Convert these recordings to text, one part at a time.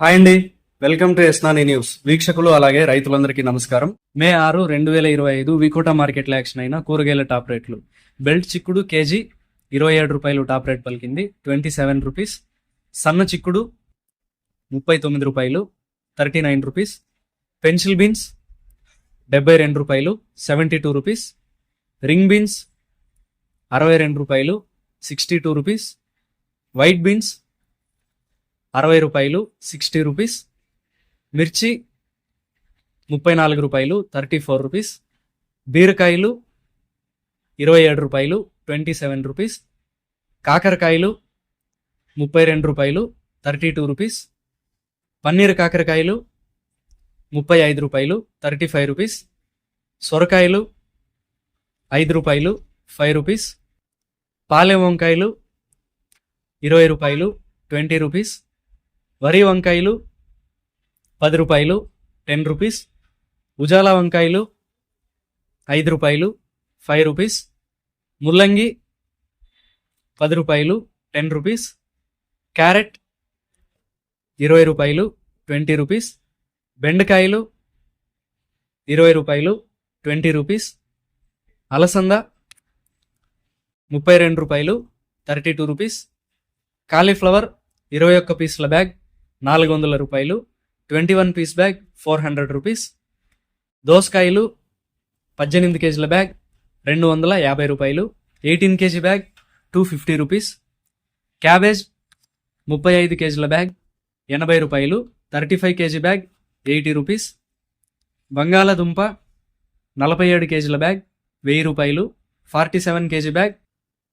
Hi అండి. Welcome to ఎస్నాని news. వీక్షకులు అలాగే రైతులందరికీ నమస్కారం. మే ఆరు రెండు వేల ఇరవై ఐదు వికోటా మార్కెట్లో యాక్షన్ అయిన కూరగాయల టాప్ రేట్లు. బెల్ట్ చిక్కుడు కేజీ ఇరవై ఏడు రూపాయలు టాప్ రేట్ పలికింది. Twenty seven rupees. సన్న చిక్కుడు ముప్పై తొమ్మిది రూపాయలు. Thirty nine rupees. Pencil beans డెబ్బై రెండు రూపాయలు seventy two rupees. Ring beans అరవై రెండు రూపాయలు sixty two rupees. White beans అరవై రూపాయలు సిక్స్టీ రూపీస్ మిర్చి ముప్పై నాలుగు రూపాయలు థర్టీ ఫోర్ రూపీస్ బీరకాయలు ఇరవై ఏడు రూపాయలు ట్వంటీ సెవెన్ రూపీస్ కాకరకాయలు ముప్పై రెండు రూపాయలు థర్టీ టూ రూపీస్ పన్నీర్ కాకరకాయలు ముప్పై ఐదు రూపాయలు థర్టీ ఫైవ్ రూపీస్ సొరకాయలు ఐదు రూపాయలు ఫైవ్ రూపీస్ పాలెం వంకాయలు ఇరవై రూపాయలు ట్వంటీ రూపీస్ వరి వంకాయలు పది రూపాయలు టెన్ రూపీస్ ఉజాలా వంకాయలు ఐదు రూపాయలు ఫైవ్ రూపీస్ ముల్లంగి పది రూపాయలు టెన్ రూపీస్ క్యారెట్ ఇరవై రూపాయలు ట్వంటీ రూపీస్ బెండకాయలు ఇరవై రూపాయలు ట్వంటీ రూపీస్ అలసంద ముప్పై రెండు రూపాయలు థర్టీ టూ రూపీస్ కాలీఫ్లవర్ ఇరవై ఒక్క పీసుల బ్యాగ్. నాలుగు వందల రూపాయలు twenty one piece bag four hundred rupees దోసకాయలు పద్దెనిమిది కేజీల బ్యాగ్ రెండు వందల యాభై రూపాయలు eighteen KG bag two fifty rupees cabbage ముప్పై ఐదు కేజీల బ్యాగ్ ఎనభై రూపాయలు thirty five KG bag eighty rupees బంగాళదుంప నలభై ఏడు కేజీల బ్యాగ్ వెయ్యి రూపాయలు forty seven KG bag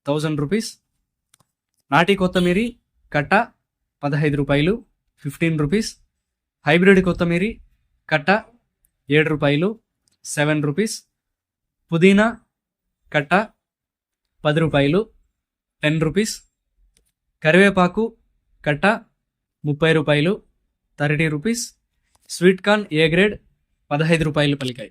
thousand rupees నాటి కొత్తమీరి కట్ట పదహైదు రూపాయలు ఫిఫ్టీన్ రూపీస్. హైబ్రిడ్ కొత్తమీరి కట్ట ఏడు రూపాయలు సెవెన్ రూపీస్. పుదీనా కట్ట పది రూపాయలు టెన్ రూపీస్. కరివేపాకు కట్ట ముప్పై రూపాయలు thirty rupees. Sweet corn A grade పదహైదు రూపాయలు పలికాయి.